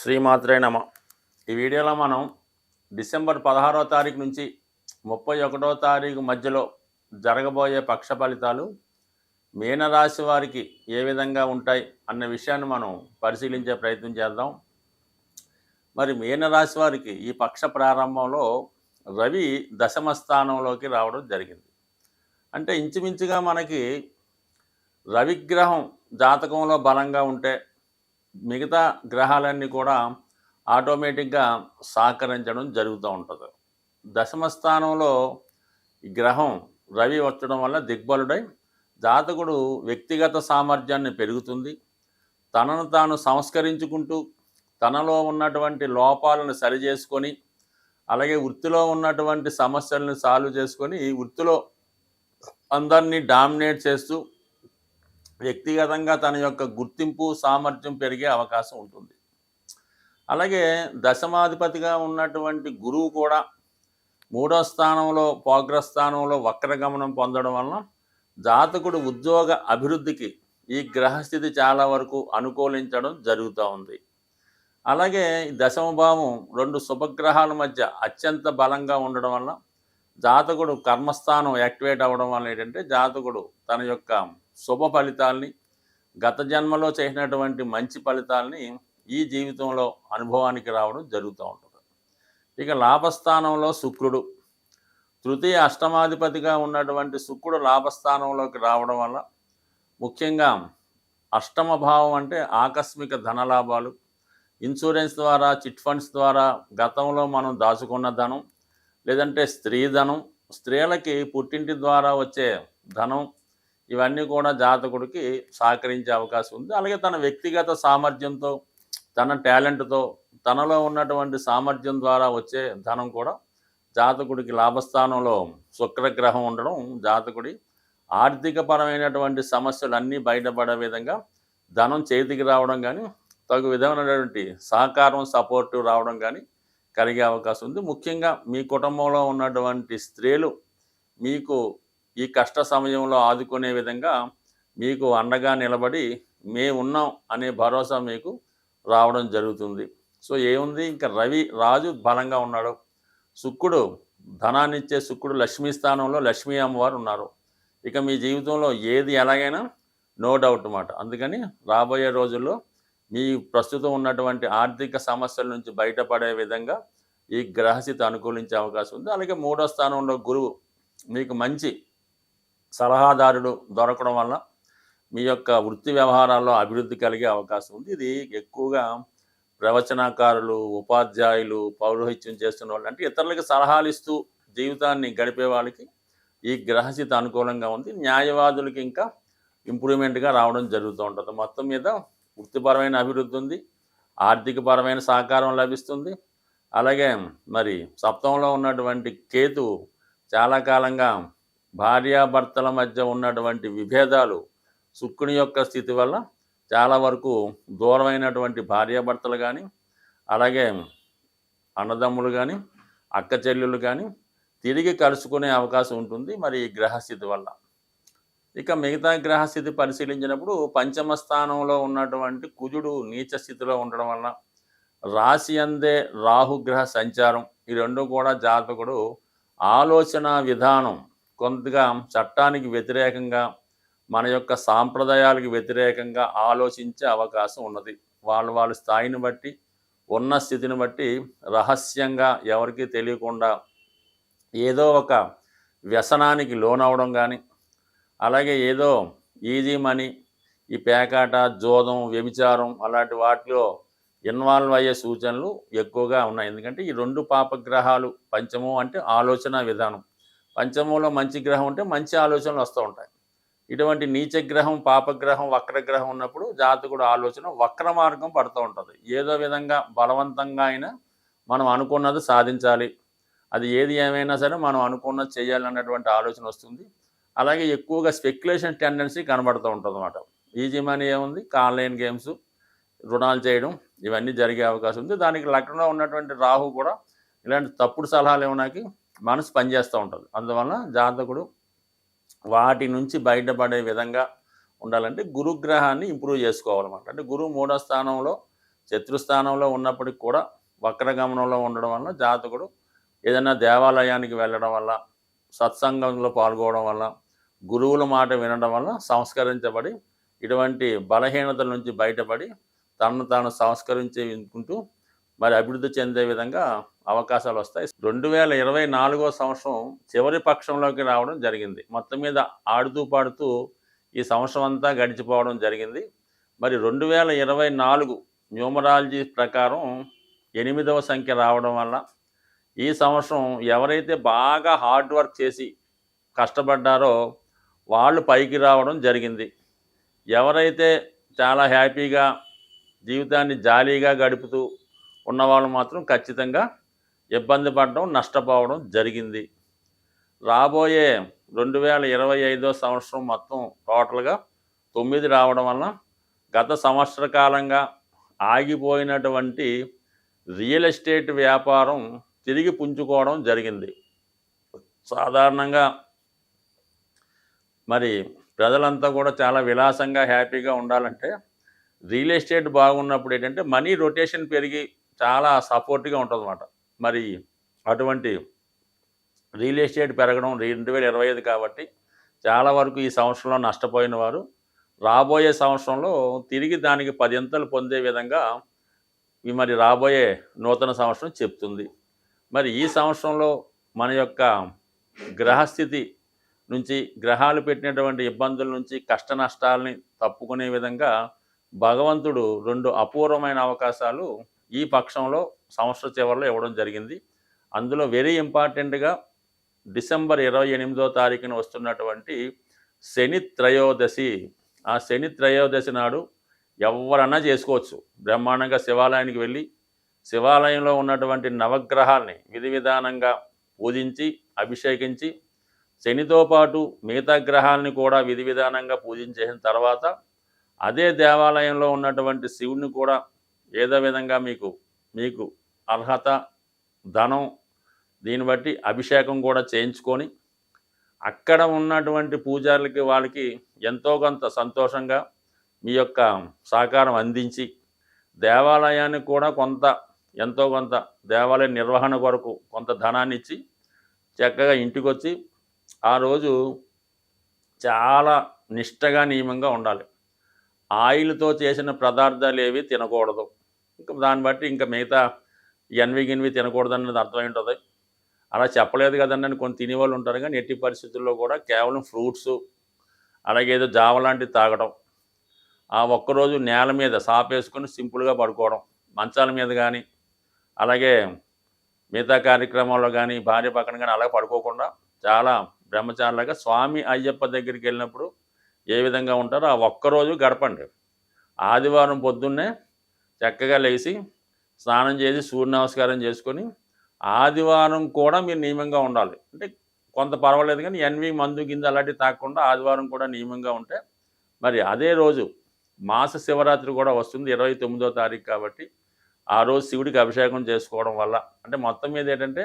శ్రీమాత్రే నమ. ఈ వీడియోలో మనం డిసెంబర్ పదహారో తారీఖు నుంచి ముప్పై ఒకటో తారీఖు మధ్యలో జరగబోయే పక్ష ఫలితాలు మీనరాశి వారికి ఏ విధంగా ఉంటాయి అన్న విషయాన్ని మనం పరిశీలించే ప్రయత్నం చేద్దాం. మరి మీనరాశి వారికి ఈ పక్ష ప్రారంభంలో రవి దశమ స్థానంలోకి రావడం జరిగింది. అంటే ఇంచుమించుగా మనకి రవిగ్రహం జాతకంలో బలంగా ఉంటే మిగతా గ్రహాలన్నీ కూడా ఆటోమేటిక్గా సహకరించడం జరుగుతూ ఉంటుంది. దశమ స్థానంలో ఈ గ్రహం రవి వచ్చడం వల్ల దిగ్బలుడై జాతకుడు వ్యక్తిగత సామర్థ్యాన్ని పెరుగుతుంది. తనను తాను సంస్కరించుకుంటూ తనలో ఉన్నటువంటి లోపాలను సరిచేసుకొని అలాగే వృత్తిలో ఉన్నటువంటి సమస్యలను సాల్వ్ చేసుకొని ఈ వృత్తిలో అందరినీ డామినేట్ చేస్తూ వ్యక్తిగతంగా తన యొక్క గుర్తింపు సామర్థ్యం పెరిగే అవకాశం ఉంటుంది. అలాగే దశమాధిపతిగా ఉన్నటువంటి గురువు కూడా మూడో స్థానంలో పోగ్రస్థానంలో స్థానంలో వక్రగమనం పొందడం వలన జాతకుడు ఉద్యోగ అభివృద్ధికి ఈ గ్రహస్థితి చాలా వరకు అనుకూలించడం జరుగుతూ ఉంది. అలాగే దశమభావం రెండు శుభగ్రహాల మధ్య అత్యంత బలంగా ఉండడం వల్ల జాతకుడు కర్మస్థానం యాక్టివేట్ అవ్వడం వల్ల ఏంటంటే జాతకుడు తన యొక్క శుభ ఫలితాల్ని గత జన్మలో చేసినటువంటి మంచి ఫలితాల్ని ఈ జీవితంలో అనుభవానికి రావడం జరుగుతూ ఉంటుంది. ఇక లాభస్థానంలో శుక్రుడు తృతీయ అష్టమాధిపతిగా ఉన్నటువంటి శుక్రుడు లాభస్థానంలోకి రావడం వల్ల ముఖ్యంగా అష్టమ భావం అంటే ఆకస్మిక ధనలాభాలు ఇన్సూరెన్స్ ద్వారా చిట్ ఫండ్స్ ద్వారా గతంలో మనం దాచుకున్న ధనం లేదంటే స్త్రీ ధనం స్త్రీలకి పుట్టింటి ద్వారా వచ్చే ధనం ఇవన్నీ కూడా జాతకుడికి సహకరించే అవకాశం ఉంది. అలాగే తన వ్యక్తిగత సామర్థ్యంతో తన టాలెంట్తో తనలో ఉన్నటువంటి సామర్థ్యం ద్వారా వచ్చే ధనం కూడా జాతకుడికి లాభస్థానంలో శుక్రగ్రహం ఉండడం జాతకుడి ఆర్థికపరమైనటువంటి సమస్యలు అన్నీ బయటపడే విధంగా ధనం చేతికి రావడం కానీ తగు విధమైనటువంటి సహకారం సపోర్టు రావడం కానీ కలిగే అవకాశం ఉంది. ముఖ్యంగా మీ కుటుంబంలో ఉన్నటువంటి స్త్రీలు మీకు ఈ కష్ట సమయంలో ఆదుకునే విధంగా మీకు అండగా నిలబడి మేము ఉన్నాం అనే భరోసా మీకు రావడం జరుగుతుంది. సో ఏముంది? ఇంకా రవి రాజు బలంగా ఉన్నాడు. శుక్రుడు ధనాన్నిచ్చే శుక్రుడు లక్ష్మీ స్థానంలో లక్ష్మీ అమ్మవారు ఉన్నారు. ఇక మీ జీవితంలో ఏది ఎలాగైనా నో డౌట్ అన్నమాట అందుకని రాబోయే రోజుల్లో మీ ప్రస్తుతం ఉన్నటువంటి ఆర్థిక సమస్యల నుంచి బయటపడే విధంగా ఈ గ్రహస్థితి అనుకూలించే అవకాశం ఉంది. అలాగే మూడో స్థానంలో గురువు మీకు మంచి సలహాదారుడు దొరకడం వల్ల మీ యొక్క వృత్తి వ్యవహారాల్లో అభివృద్ధి కలిగే అవకాశం ఉంది. ఇది ఎక్కువగా ప్రవచనకారులు ఉపాధ్యాయులు పౌరోహిత్యం చేస్తున్న వాళ్ళు అంటే ఇతరులకి సలహాలు ఇస్తూ జీవితాన్ని గడిపే వాళ్ళకి ఈ గ్రహస్థితి అనుకూలంగా ఉంది. న్యాయవాదులకి ఇంకా ఇంప్రూవ్మెంట్గా రావడం జరుగుతూ ఉంటుంది. మొత్తం మీద వృత్తిపరమైన అభివృద్ధి ఉంది. ఆర్థికపరమైన సహకారం లభిస్తుంది. అలాగే మరి సప్తంలో ఉన్నటువంటి కేతు చాలా కాలంగా భార్యాభర్తల మధ్య ఉన్నటువంటి విభేదాలు శుక్రుని యొక్క స్థితి వల్ల చాలా వరకు దూరమైనటువంటి భార్యాభర్తలు కానీ అలాగే అన్నదమ్ములు కానీ అక్క చెల్లెలు కానీ తిరిగి కలుసుకునే అవకాశం ఉంటుంది మరి ఈ గ్రహస్థితి వల్ల. ఇక మిగతా గ్రహస్థితి పరిశీలించినప్పుడు పంచమ స్థానంలో ఉన్నటువంటి కుజుడు నీచ స్థితిలో ఉండడం వల్ల రాశి అందే రాహుగ్రహ సంచారం. ఈ రెండు కూడా జాతకుడు ఆలోచన విధానం కొంతగా చట్టానికి వ్యతిరేకంగా మన యొక్క సాంప్రదాయాలకు వ్యతిరేకంగా ఆలోచించే అవకాశం ఉన్నది. వాళ్ళు వాళ్ళ స్థాయిని బట్టి ఉన్న స్థితిని బట్టి రహస్యంగా ఎవరికీ తెలియకుండా ఏదో ఒక వ్యసనానికి లోనవడం కానీ అలాగే ఏదో ఈజీ మనీ ఈ పేకాట జోదం వ్యభిచారం అలాంటి వాటిలో ఇన్వాల్వ్ అయ్యే సూచనలు ఎక్కువగా ఉన్నాయి. ఎందుకంటే ఈ రెండు పాపగ్రహాలు పంచము అంటే ఆలోచన విధానం. పంచమంలో మంచి గ్రహం ఉంటే మంచి ఆలోచనలు వస్తూ ఉంటాయి. ఇటువంటి నీచగ్రహం పాపగ్రహం వక్రగ్రహం ఉన్నప్పుడు జాతకుడు ఆలోచన వక్ర మార్గం పడుతూ ఉంటుంది. ఏదో విధంగా బలవంతంగా అయినా మనం అనుకున్నది సాధించాలి. అది ఏది ఏమైనా సరే మనం అనుకున్నది చేయాలన్నటువంటి ఆలోచన వస్తుంది. అలాగే ఎక్కువగా స్పెక్యులేషన్ టెండెన్సీ కనబడుతూ ఉంటుంది అనమాట ఈజీ మనీ ఏముంది? ఆన్లైన్ గేమ్స్ రుణాలు చేయడం ఇవన్నీ జరిగే అవకాశం ఉంది. దానికి లగ్నంలో ఉన్నటువంటి రాహు కూడా ఇలాంటి తప్పుడు సలహాలు ఏమన్నాకి మనసు పనిచేస్తూ ఉంటుంది. అందువల్ల జాతకుడు వాటి నుంచి బయటపడే విధంగా ఉండాలంటే గురుగ్రహాన్ని ఇంప్రూవ్ చేసుకోవాలన్నమాట. అంటే గురువు మూడో స్థానంలో శత్రుస్థానంలో ఉన్నప్పటికి కూడా వక్రగమనంలో ఉండడం వల్ల జాతకుడు ఏదైనా దేవాలయానికి వెళ్ళడం వల్ల సత్సంగంలో పాల్గొనడం వల్ల గురువుల మాట వినడం వల్ల సంస్కరించబడి ఇటువంటి బలహీనతల నుంచి బయటపడి తనను తాను సంస్కరించుకుంటూ మరి అభివృద్ధి చెందే విధంగా అవకాశాలు వస్తాయి రెండు వేల ఇరవై నాలుగో సంవత్సరం చివరి పక్షంలోకి రావడం జరిగింది. మొత్తం మీద ఆడుతూ పాడుతూ ఈ సంవత్సరం అంతా గడిచిపోవడం జరిగింది. మరి రెండు వేల ఇరవై నాలుగు న్యూమరాలజీ ప్రకారం ఎనిమిదవ సంఖ్య రావడం వల్ల ఈ సంవత్సరం ఎవరైతే బాగా హార్డ్ వర్క్ చేసి కష్టపడ్డారో వాళ్ళు పైకి రావడం జరిగింది. ఎవరైతే చాలా హ్యాపీగా జీవితాన్ని జాలీగా గడుపుతూ ఉన్నవాళ్ళు మాత్రం ఖచ్చితంగా ఇబ్బంది పడడం నష్టపోవడం జరిగింది. రాబోయే రెండు వేల ఇరవై ఐదో సంవత్సరం మొత్తం టోటల్గా తొమ్మిది రావడం వల్ల గత సంవత్సర కాలంగా ఆగిపోయినటువంటి రియల్ ఎస్టేట్ వ్యాపారం తిరిగి పుంజుకోవడం జరిగింది. సాధారణంగా మరి ప్రజలంతా కూడా చాలా విలాసంగా హ్యాపీగా ఉండాలంటే రియల్ ఎస్టేట్ బాగున్నప్పుడు ఏంటంటే మనీ రొటేషన్ పెరిగి చాలా సపోర్ట్గా ఉంటుంది అన్నమాట మరి అటువంటి రియల్ ఎస్టేట్ పెరగడం రెండు వేల ఇరవై ఐదు కాబట్టి చాలా వరకు ఈ సంవత్సరంలో నష్టపోయిన వారు. రాబోయే సంవత్సరంలో తిరిగి దానికి పదింతలు పొందే విధంగా ఈ మరి రాబోయే నూతన సంవత్సరం చెప్తుంది. మరి ఈ సంవత్సరంలో మన యొక్క గ్రహస్థితి నుంచి గ్రహాలు పెట్టినటువంటి ఇబ్బందుల నుంచి కష్ట నష్టాలని తప్పుకునే విధంగా భగవంతుడు రెండు అపూర్వమైన అవకాశాలు ఈ పక్షంలో సంవత్సర చివరిలో ఇవ్వడం జరిగింది. అందులో వెరీ ఇంపార్టెంట్గా డిసెంబర్ ఇరవై ఎనిమిదో తారీఖున వస్తున్నటువంటి శని త్రయోదశి. ఆ శని త్రయోదశి నాడు ఎవరన్నా చేసుకోవచ్చు. బ్రహ్మాండంగా శివాలయానికి వెళ్ళి శివాలయంలో ఉన్నటువంటి నవగ్రహాల్ని విధి విధానంగా పూజించి అభిషేకించి శనితో పాటు మిగతా గ్రహాలని కూడా విధి విధానంగా పూజించేసిన తర్వాత అదే దేవాలయంలో ఉన్నటువంటి శివుడిని కూడా ఏదో విధంగా మీకు మీకు అర్హత ధనం దీన్ని బట్టి అభిషేకం కూడా చేయించుకొని అక్కడ ఉన్నటువంటి పూజారులకి వాళ్ళకి ఎంతో కొంత సంతోషంగా మీ యొక్క సహకారం అందించి దేవాలయానికి కూడా కొంత ఎంతో కొంత దేవాలయ నిర్వహణ కొరకు కొంత ధనాన్ని ఇచ్చి చక్కగా ఇంటికి వచ్చి ఆ రోజు చాలా నిష్టగా నియమంగా ఉండాలి. ఆయిల్తో చేసిన పదార్థాలు ఏవి తినకూడదు. ఇంకా దాన్ని బట్టి ఇంకా మిగతా ఎన్వి గిన్వి తినకూడదు అన్నది అర్థమై ఉంటుంది అలా చెప్పలేదు కదండి అని కొన్ని తినేవాళ్ళు ఉంటారు కానీ ఎట్టి పరిస్థితుల్లో కూడా కేవలం ఫ్రూట్స్ అలాగే ఏదో జావ లాంటివి తాగడం ఆ ఒక్కరోజు నేల మీద సాపేసుకొని సింపుల్గా పడుకోవడం మంచాల మీద కానీ అలాగే మిగతా కార్యక్రమాల్లో కానీ భార్య పక్కన కానీ అలా పడుకోకుండా చాలా బ్రహ్మచారులాగా స్వామి అయ్యప్ప దగ్గరికి వెళ్ళినప్పుడు ఏ విధంగా ఉంటారో ఆ ఒక్కరోజు గడపండి. ఆదివారం పొద్దున్నే చక్కగా లేచి స్నానం చేసి సూర్య నమస్కారం చేసుకొని ఆదివారం కూడా మీరు నియమంగా ఉండాలి. అంటే కొంత పర్వాలేదు కానీ ఎన్వి మందు కింద అలాంటివి తాకుండా ఆదివారం కూడా నియమంగా ఉంటే మరి అదే రోజు మాస శివరాత్రి కూడా వస్తుంది ఇరవై తొమ్మిదో తారీఖు కాబట్టి ఆ రోజు శివుడికి అభిషేకం చేసుకోవడం వల్ల. అంటే మొత్తం మీద ఏంటంటే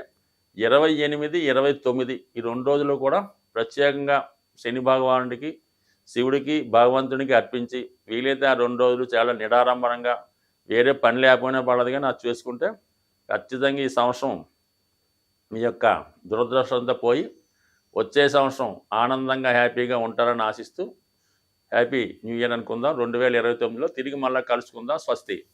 ఇరవై ఎనిమిది ఇరవై తొమ్మిది ఈ రెండు రోజులు కూడా ప్రత్యేకంగా శని భగవానుడికి శివుడికి భగవంతునికి అర్పించి వీలైతే ఆ రెండు రోజులు చాలా నిడారంభరంగా వేరే పని లేకపోయినా పడదు కానీ అది చేసుకుంటే ఖచ్చితంగా ఈ సంవత్సరం మీ యొక్క దురదృష్టంతో పోయి వచ్చే సంవత్సరం ఆనందంగా హ్యాపీగా ఉంటారని ఆశిస్తూ హ్యాపీ న్యూ ఇయర్ అనుకుందాం. రెండు వేల ఇరవై తొమ్మిదిలో తిరిగి మళ్ళీ కలుసుకుందాం. స్వస్తి.